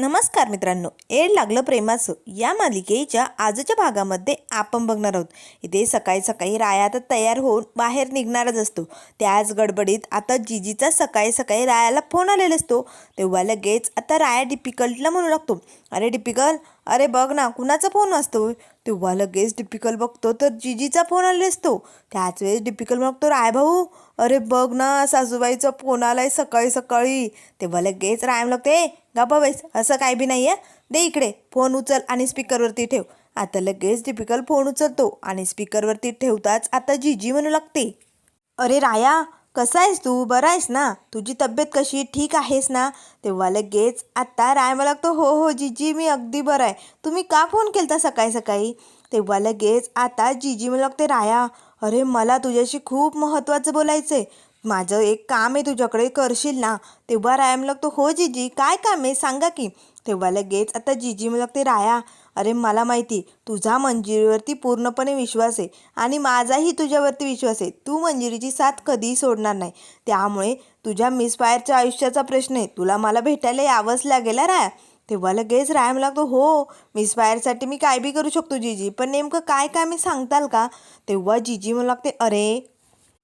नमस्कार मित्रांनो एड लागलं प्रेमाचं. या मालिकेच्या आजच्या भागामध्ये आपण बघणार आहोत. इथे सकाळी सकाळी राया आता तयार होऊन बाहेर निघणारच असतो. त्याच गडबडीत आता जिजीचा सकाळी सकाळी रायाला फोन आलेला असतो. तेव्हा लगेच आता राया डिपिकल्टला म्हणू लागतो. अरे डिपिकल अरे बघ ना कुणाचा फोन असतो तेव्हा लगेच डिपिकल बघतो तर जिजीचा फोन आलेला असतो. त्याच वेळेस डिपिकल बघतो राय भाऊ अरे बघ ना सासूबाईचा फोन आलाय सकाळी सकाळी. तेव्हा लगेच रायम लागते. ए गप्पा बैस असं काय बी नाही आहे दे इकडे फोन उचल आणि स्पीकरवरती ठेव. आता लगेच टिपिकल फोन उचलतो आणि स्पीकरवरती ठेवताच आता जीजी म्हणू लागते. अरे राया कसा आहेस तू? बरा आहेस ना? तुझी तब्येत कशी? ठीक आहेस ना? तेव्हा लगेच आत्ता राय मला लागतो. हो हो जिजी मी अगदी बरं आहे. तुम्ही का फोन केलता सकाळी सकाळी? तेव्हा लगेच आता जीजी मला लागते राया अरे मला तुझ्याशी खूप महत्त्वाचं बोलायचं आहे माझं एक काम आहे तुझ्याकडे करशील ना? तेव्हा राया मला लागतो हो जीजी काय काम आहे? सांगा की. तेव्हा लगेच आता जिजी मला लागते राया अरे मला माहिती तुझा मंजिरीवरती पूर्णपणे विश्वास आहे आणि माझाही तुझ्यावरती विश्वास आहे. तू मंजिरीची साथ कधीही सोडणार नाही. त्यामुळे तुझ्या मिसफायरच्या आयुष्याचा प्रश्न आहे. तुला मला भेटायला यावंच लागेल राया. तेव्हा लगेच राय मला लागतो हो मिस फायरसाठी मी काय बी करू शकतो जीजी? पण नेमकं काय काय मी सांगताल का? तेव्हा जीजी मला लागते अरे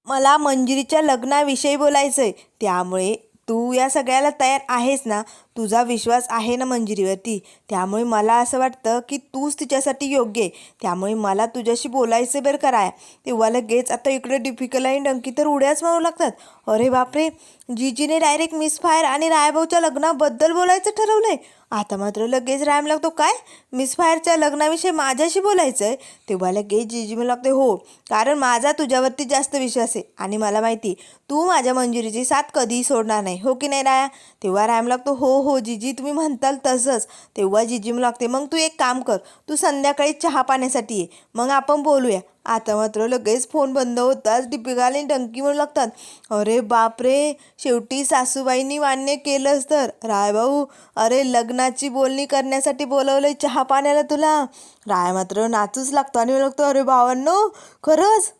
मला मंजिरीच्या लग्नाविषयी बोलायचं आहे त्यामुळे तू या सगळ्याला तयार आहेस ना तुझा विश्वास आहे ना मंजिरीवरती? त्यामुळे मला असं वाटतं की तूच तिच्यासाठी योग्य आहे. त्यामुळे मला तुझ्याशी बोलायचं बरं कराय. तेव्हा लगेच आता इकडे डिफिकल्ट आणि डंकी तर उड्याच मारू लागतात. अरे बापरे! जीजीने डायरेक्ट मिस फायर आणि रायभाऊच्या लग्नाबद्दल बोलायचं ठरवलं आहे आता मात्र लगेच रायम लागतो. काय? मिस फायरच्या लग्नाविषयी माझ्याशी बोलायचं आहे तेव्हा लगेच जीजी मला लागते हो कारण माझा तुझ्यावरती जास्त विश्वास आहे आणि मला माहिती तू माझ्या मंजुरीची साथ कधीही सोडणार नाही. हो की नाही राया? तेव्हा रायम लागतो हो, हो हो जीजी तुम्ही म्हणताल तसंच. तेव्हा जीजी मला लागते. मग तू एक काम कर. तू संध्याकाळी चहा पाण्यासाठी ये. मग आपण बोलूया. आता मात्र लगेच फोन बंद होताच दीपिकाने डंकी म्हणू लागतात अरे बापरे शेवटी सासूबाईंनी मान्य केलंच तर. राय भाऊ अरे लग्नाची बोलणी करण्यासाठी बोलवलं चहा पाण्याला तुला. राय मात्र नाचूच लागतो. आणि लागतो अरे भावांनो खरंच?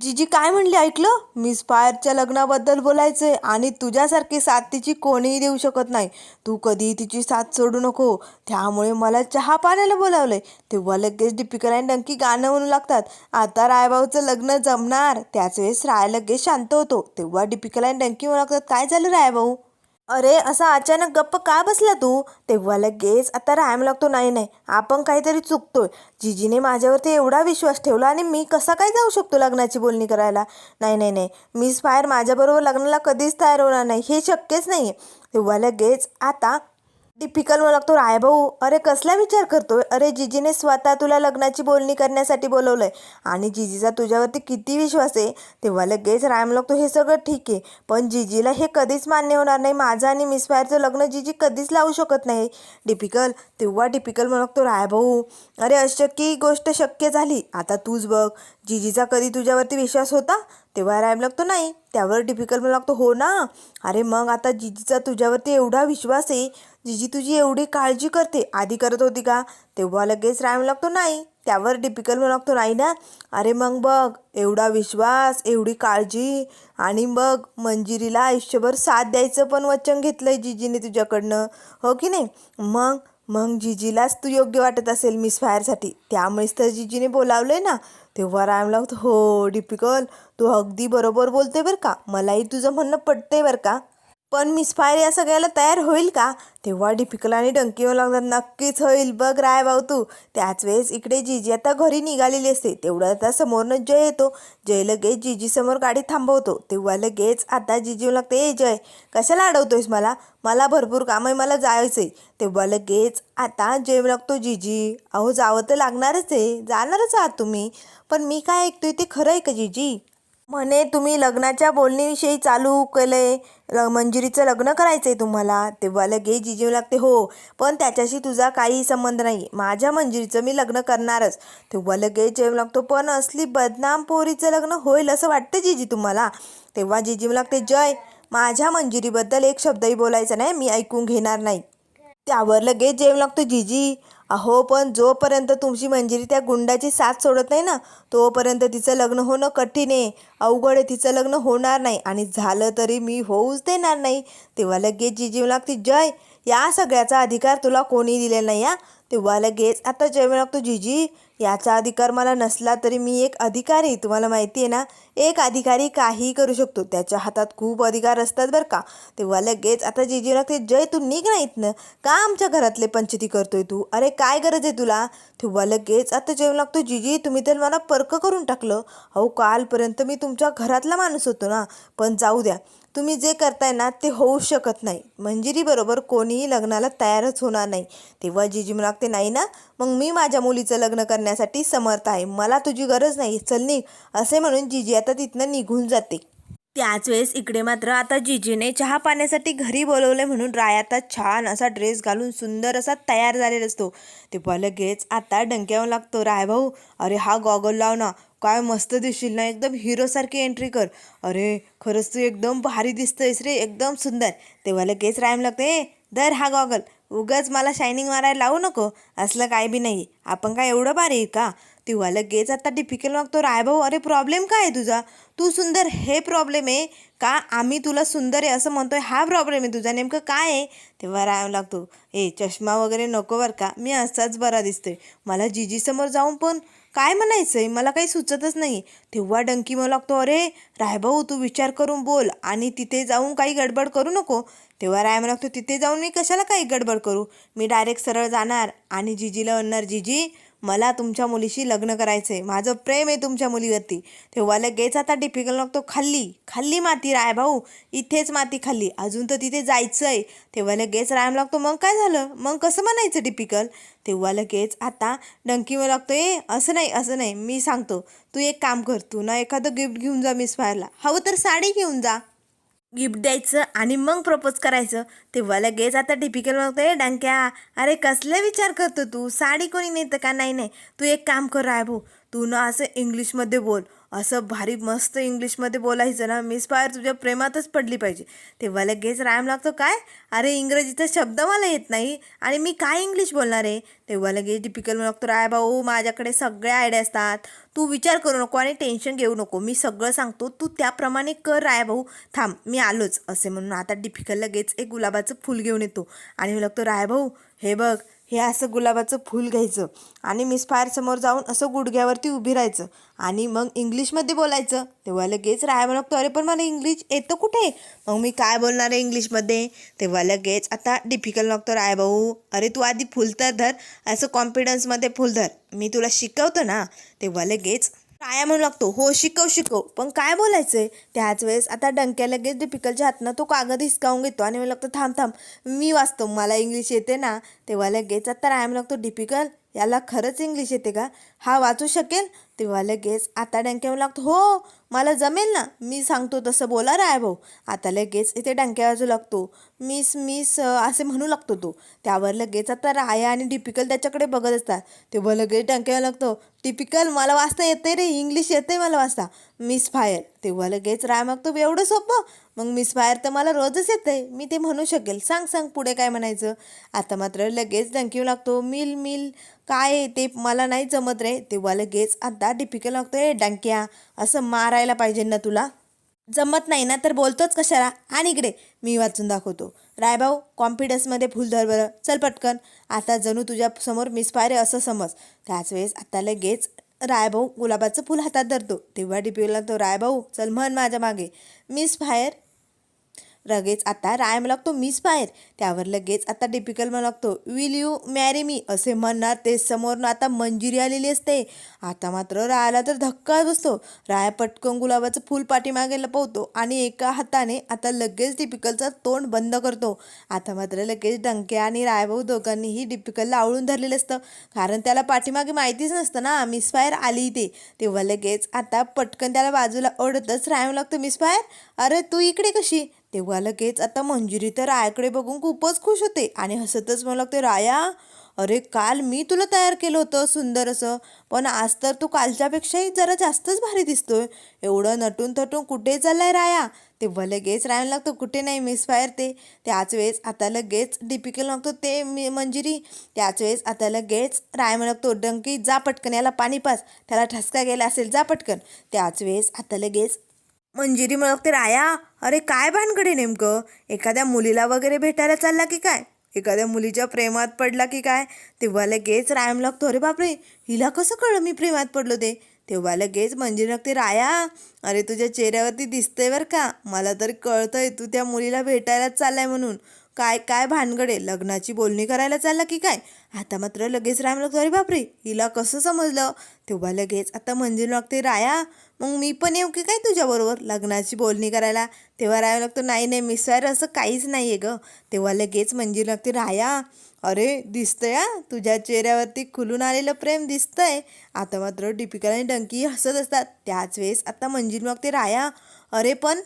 जीजी काय म्हणली ऐकलं? मिस फायरच्या लग्नाबद्दल बोलायचंय आणि तुझ्यासारखी साथ तिची कोणीही देऊ शकत नाही. तू कधीही तिची साथ सोडू नको. त्यामुळे मला चहा पाण्याला बोलावलंय. तेव्हा लगेच डिपिकल अँड डंकी गाणं म्हणू लागतात. आता रायबाऊचं लग्न जमणार. त्याच वेळेस राय लगेच शांत होतो. तेव्हा दीपिकाला आणि डंकी म्हणू लागतात काय झालं रायभाऊ अरे असा अचानक गप्प का बसला तू? तेव्हा लगेच आता रायम लागतो नाही नाही आपण काहीतरी चुकतोय. जिजीने माझ्यावरती एवढा विश्वास ठेवला आणि मी कसा काय जाऊ शकतो लग्नाची बोलणी करायला? नाही नाही नाही मिस फायर माझ्याबरोबर लग्नाला कधीच तयार होणार नाही हे शक्यच नाही आहे तेव्हा लगेच आता टिपिकल मला लागतो राय भाऊ अरे कसला विचार करतोय? अरे जिजीने स्वतः तुला लग्नाची बोलणी करण्यासाठी बोलवलंय आणि जिजीचा तुझ्यावरती किती विश्वास आहे? तेव्हा लगेच रायम लागतो हे सगळं ठीक आहे पण जिजीला हे कधीच मान्य होणार नाही. माझं आणि मिस फायरचं लग्न जिजी कधीच लावू शकत नाही. डिपिकल तेव्हा डिपिकल मला लागतो राय भाऊ अरे अशक्य गोष्ट शक्य झाली. आता तूच बघ जिजीचा कधी तुझ्यावरती विश्वास होता? तेव्हा रायम लागतो नाही. त्यावर टिपिकल मला लागतो हो ना. अरे मग आता जिजीचा तुझ्यावरती एवढा विश्वास आहे जिजी तुझी एवढी काळजी करते. आधी करत होती का? तेव्हा लगेच रायम लागतो नाही. त्यावर डिपिकल म्हणू लागतो नाही ना? अरे मग बघ एवढा विश्वास एवढी काळजी आणि मग मंजिरीला आयुष्यभर साथ द्यायचं पण वचन घेतलंय जिजीने तुझ्याकडनं. हो की नाही? मग मग जिजीलाच तू योग्य वाटत असेल मिस फायरसाठी त्यामुळेच तर जिजीने बोलावलंय ना? तेव्हा राम लागतो हो डिपिकल तू अगदी बरोबर बोलते बरं का? मलाही तुझं म्हणणं पटतंय बरं का? पण मिस फायर या सगळ्याला तयार होईल का? तेव्हा डिफिकल आणि डंकी येऊ लागतात. नक्कीच होईल. बघ राय भाऊ तू. त्याच वेळेस इकडे जिजी आता घरी निघालेली असते. तेवढं आता समोरनं जय येतो. जय लगेच जिजी समोर गाडी थांबवतो. तेव्हा लगेच आता जिजी येऊ लागते. ए जय कशाला अडवतोयस मला? मला भरपूर काम आहे. मला जायचं आहे तेव्हा लगेच आता जय लागतो जिजी अहो जावं तर लागणारच आहे. जाणारच आहात तुम्ही. पण मी काय ऐकतोय ते खरं आहे का जिजी म्हणे तुम्ही लग्नाच्या बोलणीविषयी चालू केलंय ल मंजिरीचं लग्न करायचं आहे तुम्हाला. तेव्हा लगेच जिजीव लागते हो पण त्याच्याशी तुझा काही संबंध नाही. माझ्या मंजिरीचं मी लग्न करणारच. तेव्हा लगेच जेव लागतो पण असली बदनाम पोरीचं लग्न होईल असं वाटतं जिजी तुम्हाला? तेव्हा जिजीव लागते जय माझ्या मंजिरीबद्दल एक शब्दही बोलायचा नाही मी ऐकून घेणार नाही. त्यावर लगेच जेव लागतो जिजी अहो पण जोपर्यंत तुमची मंजिरी त्या गुंडाची साथ सोडत नाही ना तोपर्यंत तिचं लग्न होणं कठीण आहे. अवघड आहे तिचं लग्न होणार नाही. आणि झालं तरी मी होऊच देणार नाही. तेव्हा लगेच जिजीव लागते. जय! या सगळ्याचा अधिकार तुला कोणी दिलेला नाही या तेव्हा लगेच. आता जेवण लागतो जीजी याचा अधिकार मला नसला तरी मी एक अधिकारी तुम्हाला माहिती आहे ना एक अधिकारी काहीही करू शकतो. त्याच्या हातात खूप अधिकार असतात बरं का. तेव्हा लगेच आता जीजी लागते जय तू निघ नाहीत ना का आमच्या घरातले पंचती करतोय तू? अरे काय गरज आहे तुला? तेव्हा लगेच आता जेवण लागतो जीजी तुम्ही तर मला पर्क करून टाकलं. अहो कालपर्यंत मी तुमच्या घरातला माणूस होतो ना. पण जाऊ द्या. तुम्ही जे करताय ना ते होऊ शकत नाही. मंजिरीबरोबर कोणीही लग्नाला तयारच होणार नाही. तेव्हा जिजी लागते नाही ना? मग मी माझ्या मुलीचं लग्न करण्यासाठी समर्थ आहे. मला तुझी गरज नाही. चल निघ. असे म्हणून जिजी आता तिथनं निघून जाते. त्याच वेळेस इकडे मात्र आता जिजीने चहा पाण्यासाठी घरी बोलवले म्हणून राय आता छान असा ड्रेस घालून सुंदर असा तयार झालेला असतो. तेव्हा लगेच आता डंक्यावर लागतो राय भाऊ अरे हा गॉगल लाव ना. काय मस्त दिसशील ना एकदम हिरोसारखी एंट्री कर. अरे खरंच तू एकदम भारी दिसतंयस रे एकदम सुंदर. तेव्हा लगेच रायम लागते ए दर हा गॉगल उगाच मला शायनिंग मारायला लावू नको. असलं काय बी नाही. आपण काय एवढं भारी आहे का? तेव्हा लगेच आता डिफिकल्ट मागतो राय भाऊ अरे प्रॉब्लेम काय आहे तुझा? तू सुंदर हे प्रॉब्लेम आहे का? आम्ही तुला सुंदर आहे असं म्हणतोय हा प्रॉब्लेम आहे तुझा. नेमकं काय आहे? तेव्हा राय लागतो ए चष्मा वगैरे नको बरं का? मी असाच बरा दिसतोय. मला जिजीसमोर जाऊन पण काय म्हणायचं आहे मला काही सुचतच नाही. तेव्हा डंकी मला लागतो अरे रायभाऊ तू विचार करून बोल आणि तिथे जाऊन काही गडबड करू नको. तेव्हा राय लागतो तिथे जाऊन मी कशाला काही गडबड करू? मी डायरेक्ट सरळ जाणार आणि जिजीला म्हणणार जिजी मला तुमच्या मुलीशी लग्न करायचं आहे माझं प्रेम आहे तुमच्या मुलीवरती. तेव्हा लगेच आता डिफिकल्ट लागतो खाल्ली. खाल्ली माती राय भाऊ. इथेच माती खाल्ली. अजून तर तिथे जायचं आहे तेव्हा लगेच रायम लागतो मग काय झालं? मग कसं म्हणायचं टिपिकल तेव्हा लगेच आता डंकी मग लागतो ए असं नाही असं नाही. मी सांगतो. तू एक काम कर. तू ना एखादं गिफ्ट घेऊन जा मिस फायरला हवं तर साडी घेऊन जा. गिफ्ट द्यायचं आणि मग प्रपोज करायचं. तेव्हा लगेच आता टिपिकल म्हणतोय डांक्या अरे कसले विचार करतो तू? साडी कोणी नेतं का? नाही नाही. तू एक काम कर राय भाऊ तू ना असं इंग्लिशमध्ये बोल. असं भारी मस्त इंग्लिशमध्ये बोलायचं ना मिस फायर तुझ्या प्रेमातच पडली पाहिजे. तेव्हा लगेच राम लागतो काय? अरे इंग्रजीचा शब्द मला येत नाही. आणि मी काय इंग्लिश बोलणार आहे? तेव्हा लगेच टिपिकल लागतो राय भाऊ माझ्याकडे सगळ्या आयडिया असतात. तू विचार करू नको आणि टेन्शन घेऊ नको. मी सगळं सांगतो. तू त्याप्रमाणे कर राय भाऊ थांब मी आलोच. असे म्हणून आता डिफिकल लगेच एक गुलाबाचं फूल घेऊन येतो. आणि मी लागतो राय भाऊ हे बघ हे असं गुलाबाचं फूल घ्यायचं आणि मिस फायरसमोर जाऊन असं गुडघ्यावरती उभी राहायचं. आणि मग इंग्लिशमध्ये बोलायचं. तेव्हा लगेच राय म्हणतो अरे पण मला इंग्लिश येतं कुठे? मग मी काय बोलणार आहे इंग्लिशमध्ये? तेव्हा लगेच आता डिफिकल्ट लागतो राय भाऊ. अरे तू आधी फुल तर धर असं कॉन्फिडन्समध्ये फुल धर. मी तुला शिकवतो ना. तेव्हा लगेच राया म्हणू लागतो? हो शिकव शिकव. पण काय बोलायचं आहे त्याच वेळेस आता डंक्या लगेच डिपिकलच्या हातनं तो कागद हिसकावून घेतो आणि मला लागतो थांब थांब मी वाचतो. मला इंग्लिश येते ना. तेव्हा लगेच आता राया म्हणू लागतो? डिपिकल याला खरंच इंग्लिश येते का? हा वाचू शकेल तेव्हा लगेच आता डंक्या म्हणू लागतो हो मला जमेल ना? मी सांगतो तसं बोला राय भाऊ. आता लगेच इथे डंक्या वाजू लागतो. मिस मिस असे म्हणू लागतो तो. त्यावर लगेच आता राया आणि डिपिकल त्याच्याकडे बघत असतात. तेव्हा लगेच डंक्या लागतो. टिपिकल मला वाचता येते रे. इंग्लिश येते मला वाचता. Misfire. तेव्हा लगेच राय मागतो एवढं सोपं? मग मिस फायर तर मला रोजच येते मी ते म्हणू शकेल. सांग सांग पुढे काय म्हणायचं? आता मात्र लगेच डंकीव लागतो. मिल मिल काय आहे ते मला नाही जमत रे. तेव्हा लगेच आता डिपिकल लागतो ए डंक्या असं कळायला पाहिजे ना तुला? जमत नाही ना? तर बोलतोच कशाला? आणि इकडे मी वाचून दाखवतो. रायभाऊ कॉन्फिडन्समध्ये फुल धर बरं. चल पटकन. आता जणू तुझ्या समोर मिसफायर आहे असं समज. त्याच वेळेस आता लगेच रायभाऊ गुलाबाचं फुल हातात धरतो. तेव्हा डिपिला तो रायभाऊ चल म्हण माझ्या मागे. मिस फायर लगेच आता राय मला लागतो मिस बाहेर. त्यावर लगेच आता डिपिकल मला लागतो. विल यू मॅरी मी असे म्हणणार ते समोरनं आता मंजिरी आलेली असते. आता मात्र रायाला तर धक्का बसतो. राया पटकन गुलाबाचं फुल पाठीमागे लपवतो आणि एका हाताने आता लगेच डिपिकलचं तोंड बंद करतो. आता मात्र लगेच डंके आणि रायभाऊ दोघांनीही डिपिकलला आवळून धरलेलं असतं. कारण त्याला पाठीमागे माहितीच नसतं ना मिसफायर आली ते तेव्हा लगेच आता पटकन त्याला बाजूला ओढतच रायम लागतो मिस मिसफायर अरे तू इकडे कशी? तेव्हा लगेच आता मंजुरी तर रायाकडे बघून खूपच खुश होते आणि हसतच मला लागते राया अरे काल मी तुला तयार केलं होतं सुंदर असं पण आज तर तू कालच्यापेक्षाही जरा जास्तच भारी दिसतोय. एवढं नटून थटून कुठे चाललाय राया? तेव्हा लगेच राहायला लागतो कुठे नाही मिस फायर ते. त्याच वेळेस आता लगेच डिपिकल लागतो ते मी मंजिरी. त्याच वेळेस आता लगेच राय लागतो डंकी जा पटकन याला पाणी पास त्याला ठसका गेला असेल जा पटकन. त्याच वेळेस आता लगेच मंजिरी म्हणते राया अरे काय भानगडे नेमकं? एखाद्या मुलीला वगैरे भेटायला चालला की काय? एखाद्या मुलीच्या प्रेमात पडला की काय? तेव्हा लगेच रायम लागतो अरे बापरे हिला कसं कळलं मी प्रेमात पडलो ते? तेव्हा लगेच म्हणजे लागते राया अरे तुझ्या चेहऱ्यावरती दिसतंय बरं का? मला तर कळतंय तू त्या मुलीला भेटायलाच चाललाय म्हणून. काय काय भानगडे लग्नाची बोलणी करायला चालला की काय? आता मात्र लगेच राम लागतो अरे बापरे हिला कसं समजलं? तेव्हा लगेच आता मंजिरी लागते राया. मग मी पण येऊ की काय तुझ्याबरोबर लग्नाची बोलणी करायला? तेव्हा राया लागतो नाही नाही मिसवायर असं काहीच नाही आहे गं. तेव्हा लगेच मंजिरी लागते राया. अरे दिसतंय हा? तुझ्या चेहऱ्यावरती खुलून आलेलं प्रेम दिसतंय. आता मात्र दीपिका आणि डंकी हसत असतात. त्याच वेळेस आता मंजिरी लागते राया. अरे पण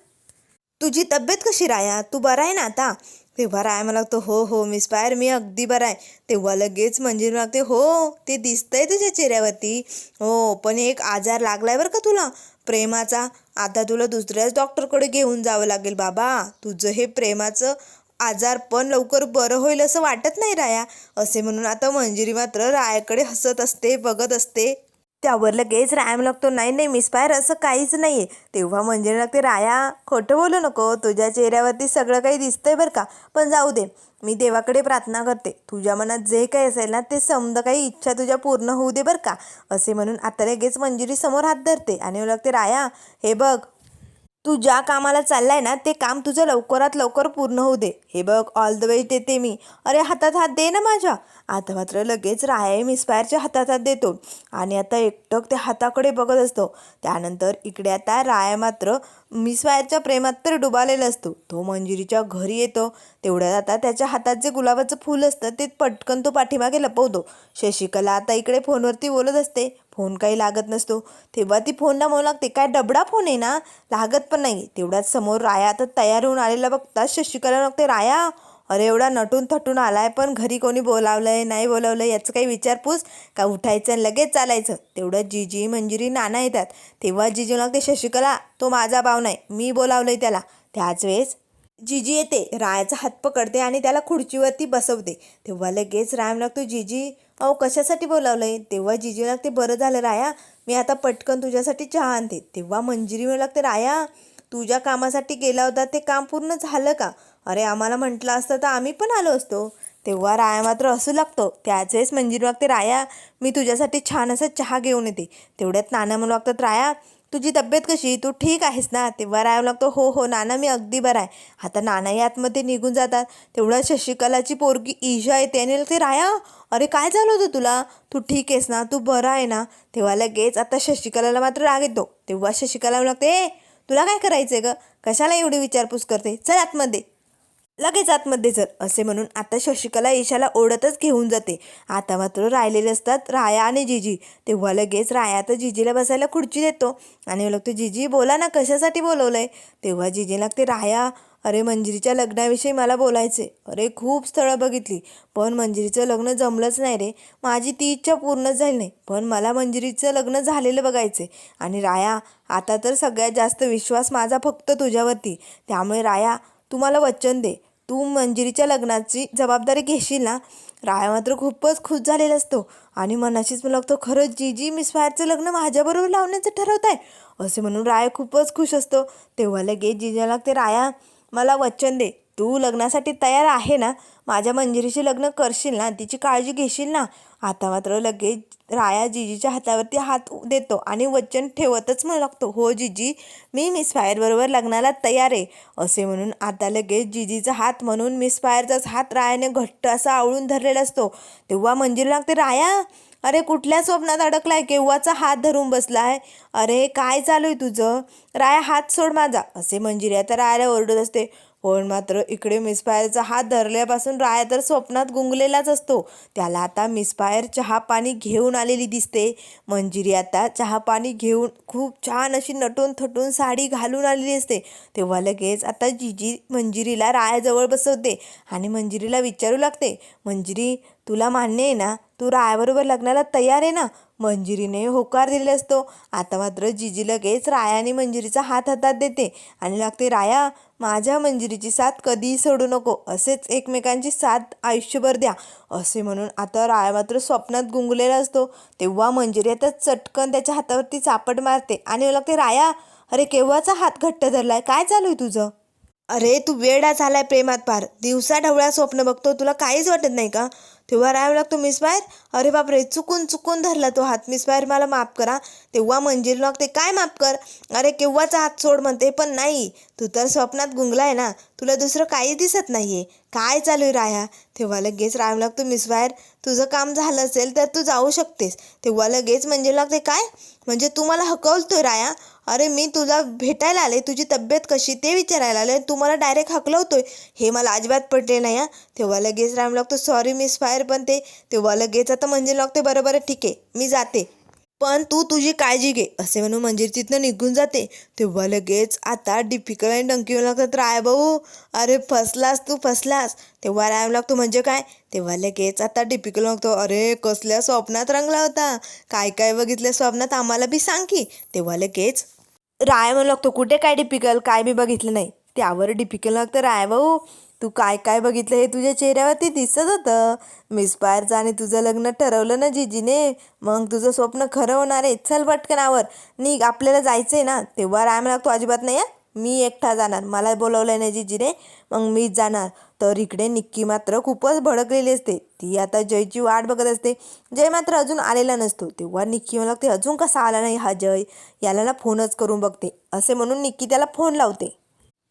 तुझी तब्येत कशी राया? तू बरा आहे ना आता? तेव्हा राय मला लागतो हो हो मिस पायर मी अगदी बरा आहे. तेव्हा लगेच मंजिरी लागते हो ते दिसतंय तुझ्या चेहऱ्यावरती. हो पण एक आजार लागलाय बरं का तुला? प्रेमाचा. आता तुला दुसऱ्याच डॉक्टरकडे घेऊन जावं लागेल बाबा. तुझं हे प्रेमाचं आजार पण लवकर बरं होईल असं वाटत नाही राया. असे म्हणून आता मंजिरी मात्र रायाकडे हसत असते बघत असते. त्यावर लगेच रायाम लागतो. नाही नाही मिसफायर असं काहीच नाही आहे तेव्हा म्हणजे लागते राया खोटं बोलू नको. तुझ्या चेहऱ्यावरती सगळं काही दिसतंय बरं का. पण जाऊ दे. मी देवाकडे प्रार्थना करते. तुझ्या मनात जे काही असेल ना ते समजा काही इच्छा तुझ्या पूर्ण होऊ दे बरं का. असे म्हणून आता लगेच मंजिरी समोर हात धरते. आणि मला लागते राया हे बघ तू ज्या कामाला चाललाय ना ते काम तुझं लवकरात लवकर पूर्ण होऊ दे. हे बघ ऑल द वे देते मी. अरे हातात हात दे ना माझ्या. आता मात्र लगेच राया मिसफायरच्या हातात हात देतो. आणि आता एकटक त्या हाताकडे बघत असतो. त्यानंतर इकडे आता राया मात्र मिसफायरच्या प्रेमात तर डुबालेला असतो. तो मंजिरीच्या घरी येतो. तेवढ्यात आता त्याच्या हातात जे गुलाबाचं फूल असतं ते पटकन तो पाठीमागे लपवतो. शशिकला आता इकडे फोनवरती बोलत असते. फोन काही लागत नसतो. तेव्हा ती फोनला म्हणू लागते काय डबडा फोन आहे ना लागत पण नाही. तेवढ्याच समोर राया तर तयार होऊन आलेला बघताच शशिकला लागते राया अरे एवढा नटून थटून आलाय पण घरी कोणी बोलावलंय नाही बोलावलं याचं काही विचारपूस? का उठायचं आणि लगेच चालायचं? तेवढं जिजी मंजिरी नाना येतात. तेव्हा जिजी लागते शशिकला तो माझा भाव नाही मी बोलावलंय त्याला. त्याच वेळेस जिजी येते रायाचा हात पकडते आणि त्याला खुर्चीवरती बसवते. तेव्हा लगेच राम लागतो जिजी अहो कशासाठी बोलावलंय? तेव्हा जिजी लागते बरं झालं राया. मी आता पटकन तुझ्यासाठी चहा आणते. तेव्हा मंजिरी म्हणू लागते राया तुझ्या कामासाठी गेला होता ते काम पूर्ण झालं का? अरे आम्हाला म्हटलं असतं तर आम्ही पण आलो असतो. तेव्हा राया मात्र असू लागतो. त्याच वेळेस मंजिरी लागते राया मी तुझ्यासाठी छान असं चहा घेऊन येते. तेवढ्यात नाना म्हणू लागतात राया तुझी तब्येत कशी? तू ठीक आहेस ना? तेव्हा राहावं लागतो हो हो नाना मी अगदी बरा आहे. आता नानाही आतमध्ये निघून जातात. तेवढ्या शशिकलाची पोरगी ईशा येते. आणि ते राया अरे काय झालं होतं तुला? तू ठीक आहेस ना? तू बरा आहे ना? तेव्हा लगेच आता शशिकलाला मात्र राग येतो. तेव्हा शशिकला लागते ए तुला काय करायचं ग? कशाला एवढी विचारपूस करते? चल आतमध्ये. लगेच आतमध्ये जर असे म्हणून आता शशिकला ईशाला ओढतच घेऊन जाते. आता मात्र राहिलेले असतात राया आणि जिजी. तेव्हा लगेच राया तर जिजीला बसायला खुर्ची देतो. आणि लागतो जिजी बोला ना कशासाठी बोलवलंय? तेव्हा जिजी लागते राया अरे मंजिरीच्या लग्नाविषयी मला बोलायचे अरे खूप स्थळं बघितली. पण मंजिरीचं लग्न जमलंच नाही रे. माझी ती इच्छा पूर्णच झाली नाही. पण मला मंजिरीचं लग्न झालेलं बघायचे आणि राया आता तर सगळ्यात जास्त विश्वास माझा फक्त तुझ्यावरती. त्यामुळे राया तू मला वचन दे. तू मंजिरीच्या लग्नाची जबाबदारी घेशील ना? राया मात्र खूपच खुश झालेला असतो. आणि मनाशीच मला लागतो खरंच जी जी मिसफायरचं लग्न माझ्याबरोबर लावण्याचं ठरवत आहे असे म्हणून राया खूपच खुश असतो. तेव्हा लगेच जिजा लागते राया मला वचन दे. तू लग्नासाठी तयार आहे ना? माझ्या मंजिरीशी लग्न करशील ना तिची काळजी घेशील ना आता मात्र लगेच राया जिजीच्या हातावरती हात देतो आणि वचन ठेवतच म्हणू लागतो हो जिजी मी मिस फायरबरोबर लग्नाला तयार आहे असे म्हणून आता लगेच जिजीचा हात म्हणून मिस फायरचाच हात रायाने घट्ट असा आवळून धरलेला असतो. तेव्हा मंजिरी लागते राया अरे कुठल्या स्वप्नात अडकलाय केव्हाचा हात धरून बसलाय? अरे काय चालू आहे तुझं? राया हात सोड माझा असे मंजिरी आता रायाला ओरडत असते. पण मात्र इकडे मिसफायरचा हात धरल्यापासून राया तर स्वप्नात गुंगलेलाच असतो. त्याला आता मिसफायर चहा पाणी घेऊन आलेली दिसते. मंजिरी आता चहा पाणी घेऊन खूप छान अशी नटून थटून साडी घालून आलेली असते. तेव्हा लगेच आता जिजी मंजिरीला रायाजवळ बसवते आणि मंजिरीला विचारू लागते मंजिरी तुला मान्य आहे ना? तू रायाबरोबर लग्नाला तयार आहे ना? मंजिरीने होकार दिले असतो. आता मात्र जिजी लगेच राया आणि मंजिरीचा हात हातात देते आणि लागते राया माझ्या मंजिरीची साथ कधीही सोडू नको असेच एकमेकांची साथ आयुष्यभर द्या. असे म्हणून आता राया मात्र स्वप्नात गुंगलेला असतो. तेव्हा मंजिरी आता चटकन त्याच्या हातावरती चापट मारते आणि लागते राया अरे केव्हाचा हात घट्ट धरलाय? काय चालू आहे तुझं? अरे तू वेडा झालाय प्रेमात पार दिवसा ढवळ्या स्वप्न बघतो तुला काहीच वाटत नाही का? तेव्हा राहावं लागतो मिस बाहेर. अरे बापरे चुकून चुकून धरला तो हात. मिस बाहेर मला माफ करा. तेव्हा मंजिरी लागते काय माफ कर? अरे केव्हाचा हात सोड म्हणते पण नाही. तू तर स्वप्नात गुंगलाय ना. तुला दुसरं काही दिसत नाहीये. काय चालू आहे राया तेव्हा लगेच राहावं लागतो मिस बाहेर. तुझं काम झालं असेल तर तू जाऊ शकतेस. तेव्हा लगेच म्हणजे लागते काय? म्हणजे तू मला हकवलतोय राया अरे मी तुला भेटायला आले तुझी तब्येत कशी ते विचारायला आले तू मला डायरेक्ट हकलवतोय. हे मला अजिबात पटले नाही हां. तेव्हा लगेच राम लागतो सॉरी मिस फायर पण ते तेव्हा लगेच आता म्हणजे लागते बरं बरं ठीक आहे मी जाते. पण तू तुझी काळजी घे असे म्हणून मंजिर तिथनं निघून जाते. तेव्हा लगेच आता डिफिकल्ट आणि डंकी येऊ लागतात राय भाऊ अरे फसलास तू फसलास. तेव्हा राम लागतो म्हणजे काय? तेव्हा लगेच आता डिफिकल्ट लागतो अरे कसल्या स्वप्नात रंगला होता? काय काय बघितलं स्वप्नात? आम्हाला बी सांग की. तेव्हा लगेच राय म्हणू लागतो कुठे काय डिपिकल काय मी बघितलं नाही. त्यावर डिपिकल लागतं राय भाऊ तू काय काय बघितलं हे तुझ्या चेहऱ्यावरती दिसत होतं. मिसपायरचं आणि तुझं लग्न ठरवलं ना जिजीने. मग तुझं स्वप्न खरं होणार आहे. चल पटकनावर नी आपल्याला जायचं आहे ना. तेव्हा राय म्हणू लागतो अजिबात नाही हं. मी एकटा जाणार. मला बोलवलं नाही जिजीने मग मीच जाणार. तर इकडे निक्की मात्र खूपच भडकलेली असते. ती आता जयची वाट बघत असते. जय मात्र अजून आलेला नसतो. तेव्हा निक्की मला लागते अजून कसा आला नाही हा जय? याला ना फोनच करून बघते. असे म्हणून निक्की त्याला फोन लावते.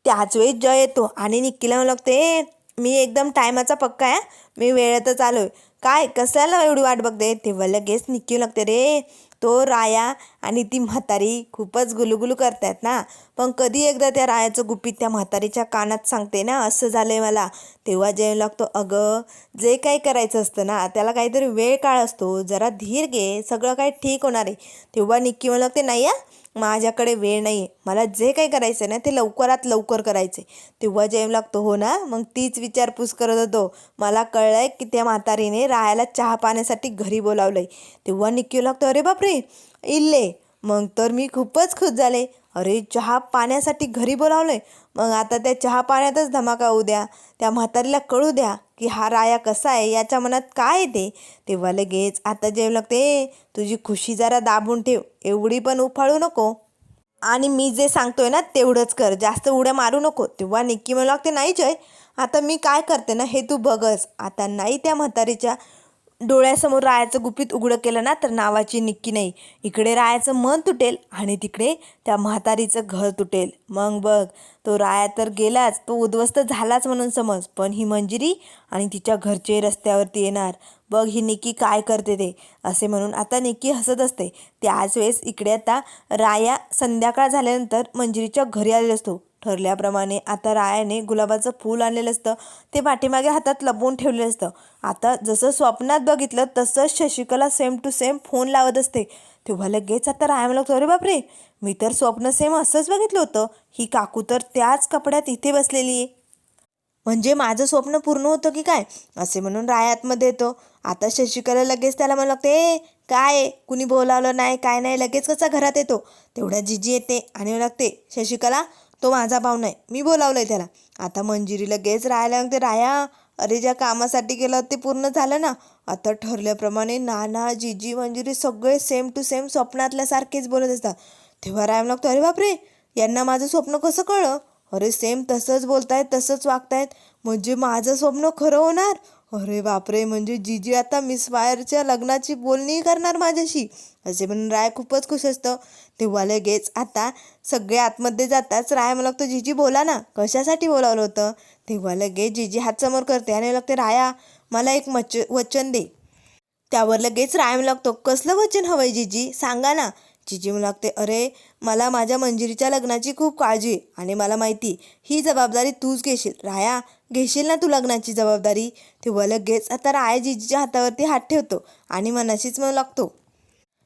त्याच वेळी जय येतो आणि निक्कीला म्हणू लागते मी एकदम टायमाचा पक्का आहे. मी वेळेतच आलो आहे काय? कशाला एवढी वाट बघते? तेव्हा लगेच निक्की लागते रे तो राया आणि ती म्हातारी खूपच गुलुगुलू करतात ना. पण कधी एकदा त्या रायाचं गुपित त्या म्हातारीच्या कानात सांगते ना असं झालं आहे मला. तेव्हा जय लागतो अगं जे काही करायचं असतं ना त्याला काहीतरी वेळ काळ असतो. जरा धीर घे सगळं काही ठीक होणार आहे. तेव्हा निक्की म्हणू लागते नाही या माझ्याकडे वेळ नाही आहे मला जे काही करायचं आहे ना ते लवकरात लवकर करायचं आहे तेव्हा जेम लागतो हो ना? मग तीच विचारपूस करत होतो. मला कळलं आहे की त्या म्हातारीने राहायला चहा पाण्यासाठी घरी बोलावलं आहे तेव्हा निक्की लागतो अरे बापरे! इल्ले. मग तर मी खूपच खुश झाले. अरे चहा पाण्यासाठी घरी बोलावलंय. आहे मग आता त्या चहा पाण्यातच धमाका होऊ द्या. त्या म्हातारीला कळू द्या की हा राया कसा आहे याच्या मनात काय येते तेव्हा लगेच आता जेव लागते. तुझी खुशी जरा दाबून ठेव. एवढी पण उफाळू नको. आणि मी जे सांगतोय ना तेवढंच कर. जास्त उड्या मारू नको. तेव्हा निक्की म्हणू लागते नाही जय आता मी काय करते ना हे तू बघच आता नाही त्या म्हातारीच्या डोळ्यासमोर रायाचं गुपित उघडं केलं ना तर नावाची निक्की नाही. इकडे रायाचं मन तुटेल आणि तिकडे त्या म्हातारीचं घर तुटेल. मग बघ तो राया तर गेलाच तो उद्ध्वस्त झालाच म्हणून समज पण ही मंजिरी आणि तिच्या घरचे रस्त्यावरती येणार. बघ ही निक्की काय करते ते असे म्हणून आता निक्की हसत असते. त्याच वेळेस इकडे आता राया संध्याकाळ झाल्यानंतर मंजिरीच्या घरी आलेला असतो. ठरल्याप्रमाणे आता रायाने गुलाबाचं फूल आणलेलं असतं. ते पाठीमागे हातात लपवून ठेवलेलं असतं. आता जसं स्वप्नात बघितलं तसंच Shashikala same to same phone लावत असते. तेव्हा लगेच आता राया मला अरे बापरे मी तर स्वप्न सेम असंच बघितलं होतं. ही काकू तर त्याच कपड्यात इथे बसलेली आहे. म्हणजे माझं स्वप्न पूर्ण होतं की काय? असे म्हणून राय आतमध्ये येतो. आता शशिकला लगेच त्याला मला लागते "ए, काय कुणी बोलावलं नाही काय नाही लगेच कसा घरात येतो? तेवढ्या जिजी येते आणि मला लागते शशिकला तो माझा पाहुणा आहे मी बोलावलं आहे त्याला. आता मंजिरी लगेच राहायला लागते. राया अरे ज्या कामासाठी गेलं ते पूर्ण झालं ना? आता ठरल्याप्रमाणे नाना जीजी मंजिरी सगळे सेम टू सेम स्वप्नातल्यासारखेच बोलत असतात. तेव्हा रायम लागतो अरे बापरे यांना माझं स्वप्न कसं कळलं? अरे सेम तसंच बोलतायत तसंच वागतायत. म्हणजे माझं स्वप्न खरं होणार? अरे बापरे म्हणजे जीजी आता मिस वायरच्या लग्नाची बोलणी करणार माझ्याशी? असे म्हणून राय खूपच खुश असतं. तेव्हा लगेच आता सगळे आतमध्ये जाताच राय मला लागतो जीजी बोला ना कशासाठी बोलावलं होतं? तेव्हा लगेच जीजी हात समोर करते आणि लागते राया मला एक मच वचन दे. त्यावर लगेच रायम लागतो कसलं वचन हवंय जीजी? सांगा ना. जीजी म्हणू लागते अरे मला माझ्या मंजिरीच्या लग्नाची खूप काळजी आहे आणि मला माहिती ही जबाबदारी तूच घेशील. राया घेशील ना तू लग्नाची जबाबदारी? तेव्हा लगेच आता राया जीजीच्या हातावरती हात ठेवतो आणि मनाशीच म्हणू लागतो.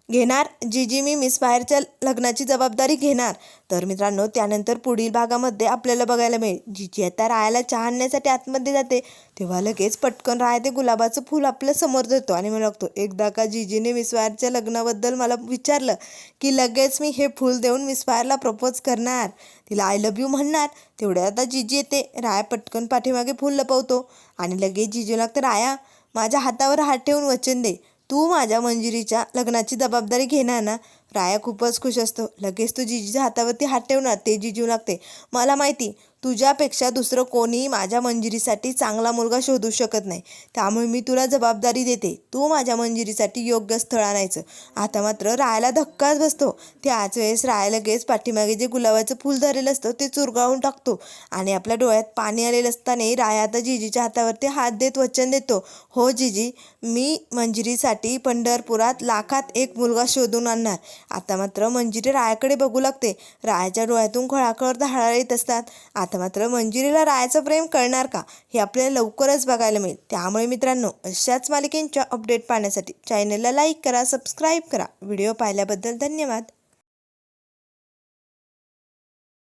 घेणार? जीजी मी मिस फायरच्या लग्नाची जबाबदारी घेणार. तर मित्रांनो त्यानंतर पुढील भागामध्ये आपल्याला बघायला मिळेल. जी जी आता रायाला चहा आणण्यासाठी आतमध्ये जाते. तेव्हा लगेच पटकन राया ते गुलाबाचं फूल आपल्यासमोर देतो आणि मला लागतो एकदा का जीजीने मिस फायरच्या लग्नाबद्दल मला विचारलं की लगेच मी हे फूल देऊन मिस फायरला प्रपोज करणार. तिला आय लव्ह यू म्हणणार. तेवढ्या आता जीजी येते. राया पटकन पाठीमागे फूल लपवतो आणि लगेच जीजीला लागतं राया माझ्या हातावर हात ठेवून वचन दे. तू माझ्या मंजिरीच्या लग्नाची जबाबदारी घेणार ना? राया खूपच खुश असतो. लगेच तू जिजीच्या हातावरती हात ठेवणार ते जिजू लागते. मला माहिती तुझ्यापेक्षा दुसरं कोणी माझ्या मंजिरीसाठी चांगला मुलगा शोधू शकत नाही. त्यामुळे मी तुला जबाबदारी देते. तू माझ्या मंजिरीसाठी योग्य स्थळ आणायचं. आता मात्र रायाला धक्काच बसतो. त्याच वेळेस राया लगेच पाठीमागे जे गुलाबाचं फूल धरलेलं असतं ते चुरगाळून टाकतो. आणि आपल्या डोळ्यात पाणी आलेलं असताना राया आता जिजीच्या हातावरती हात देत वचन देतो. हो जिजी मी मंजिरीसाठी पंढरपुरात लाखात एक मुलगा शोधून आणणार. आता मात्र मंजिरी रायाकडे बघू लागते. रायाच्या डोळ्यातून खळाखळ धाळा येत असतात. आता मात्र मंजिरीला रायाचं प्रेम कळणार का? हे आपल्याला लवकरच बघायला मिळेल. त्यामुळे मित्रांनो अशाच मालिकेंच्या अपडेट पाहण्यासाठी चॅनलला लाईक करा सबस्क्राईब करा. व्हिडिओ पाहिल्याबद्दल धन्यवाद.